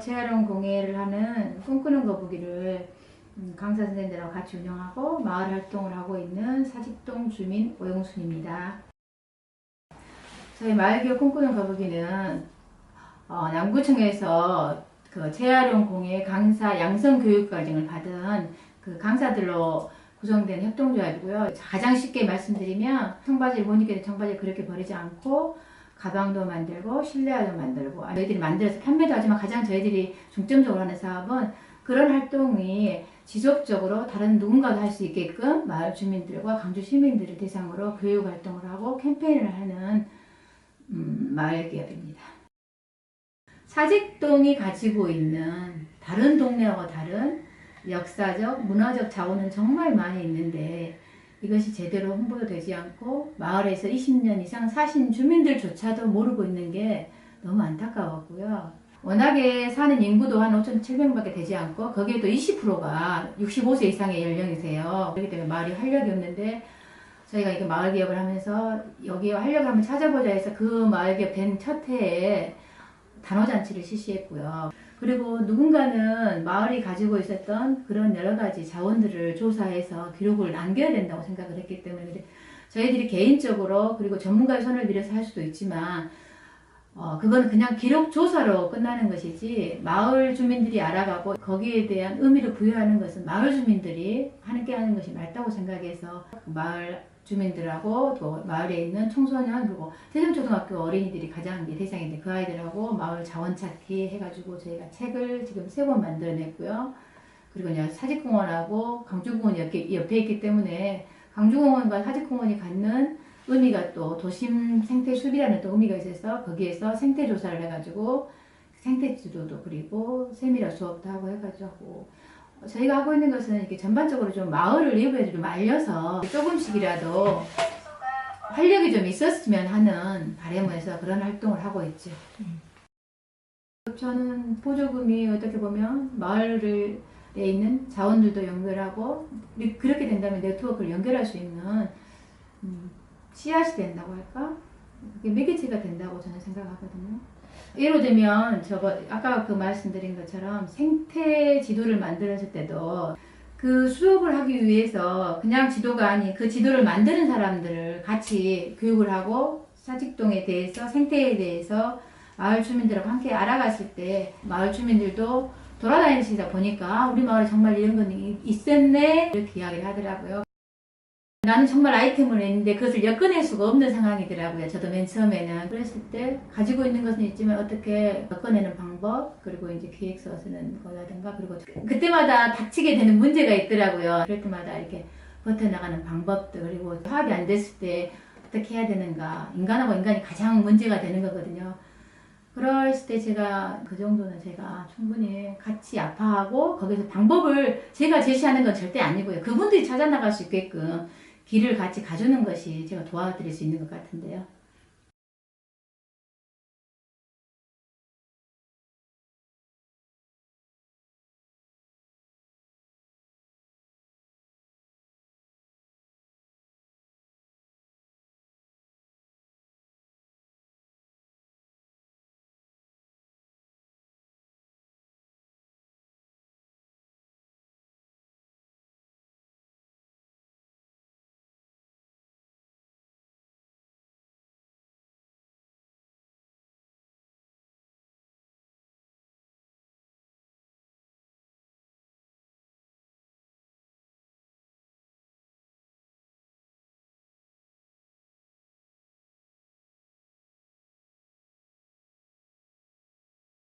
재활용 공예를 하는 꿈꾸는 거북이를 음, 강사 선생님들하고 같이 운영하고 마을 활동을 하고 있는 사직동 주민 오영순입니다. 저희 마을기업 꿈꾸는 거북이는 어, 남구청에서 그 재활용 공예 강사 양성 교육 과정을 받은 그 강사들로 구성된 협동조합이고요. 가장 쉽게 말씀드리면 청바지를 못 입게 된 청바지를 그렇게 버리지 않고 가방도 만들고 실내화도 만들고 저희들이 만들어서 판매도 하지만 가장 저희들이 중점적으로 하는 사업은 그런 활동이 지속적으로 다른 누군가도 할 수 있게끔 마을 주민들과 강주 시민들을 대상으로 교육 활동을 하고 캠페인을 하는 음, 마을 기업입니다. 사직동이 가지고 있는 다른 동네하고 다른 역사적, 문화적 자원은 정말 많이 있는데 이것이 제대로 홍보도 되지 않고 마을에서 20년 이상 사신 주민들조차도 모르고 있는 게 너무 안타까웠고요. 워낙에 사는 인구도 한 5,700밖에 되지 않고 거기에도 20%가 65세 이상의 연령이세요. 그렇기 때문에 마을이 활력이 없는데 저희가 이게 마을 기업을 하면서 여기 활력을 한번 찾아보자 해서 그 마을 기업 된 첫 해에 단호잔치를 실시했고요. 그리고 누군가는 마을이 가지고 있었던 그런 여러 가지 자원들을 조사해서 기록을 남겨야 된다고 생각을 했기 때문에 저희들이 개인적으로 그리고 전문가의 손을 빌어서 할 수도 있지만 어, 그거는 그냥 기록 조사로 끝나는 것이지 마을 주민들이 알아가고 거기에 대한 의미를 부여하는 것은 마을 주민들이 함께 하는 것이 맞다고 생각해서 마을 주민들하고 또 마을에 있는 청소년 그리고 세종초등학교 어린이들이 가장 이제 대상인데 그 아이들하고 마을 자원 찾기 해가지고 저희가 책을 지금 세 권 만들어냈고요. 그리고 이제 사직공원하고 강주공원 옆에, 옆에 있기 때문에 강주공원과 사직공원이 갖는 의미가 또 도심 생태 숲이라는 또 의미가 있어서 거기에서 생태 조사를 해가지고 생태 지도도 그리고 세미나 수업도 하고 해가지고 저희가 하고 있는 것은 이렇게 전반적으로 좀 마을을 일부에 좀 알려서 조금씩이라도 활력이 좀 있었으면 하는 바람에서 그런 활동을 하고 있죠. 저는 보조금이 어떻게 보면 마을에 있는 자원들도 연결하고 그렇게 된다면 네트워크를 연결할 수 있는 음, 씨앗이 된다고 할까? 그게 매개체가 된다고 저는 생각하거든요. 예로 들면 저거 아까 그 말씀드린 것처럼 생태 지도를 만들었을 때도 그 수업을 하기 위해서 그냥 지도가 아닌 그 지도를 만드는 사람들을 같이 교육을 하고 사직동에 대해서 생태에 대해서 마을 주민들하고 함께 알아갔을 때 마을 주민들도 돌아다니시다 보니까 아, 우리 마을에 정말 이런 건 있었네 이렇게 이야기를 하더라고요. 나는 정말 아이템을 냈는데 그것을 엮어낼 수가 없는 상황이더라고요. 저도 맨 처음에는. 그랬을 때 가지고 있는 것은 있지만 어떻게 엮어내는 방법, 그리고 이제 기획서 쓰는 거라든가, 그리고 그때마다 닥치게 되는 문제가 있더라고요. 그럴 때마다 이렇게 버텨나가는 방법들, 그리고 화합이 안 됐을 때 어떻게 해야 되는가. 인간하고 인간이 가장 문제가 되는 거거든요. 그럴 때 제가 그 정도는 제가 충분히 같이 아파하고 거기서 방법을 제가 제시하는 건 절대 아니고요. 그분들이 찾아나갈 수 있게끔 길을 같이 가주는 것이 제가 도와드릴 수 있는 것 같은데요.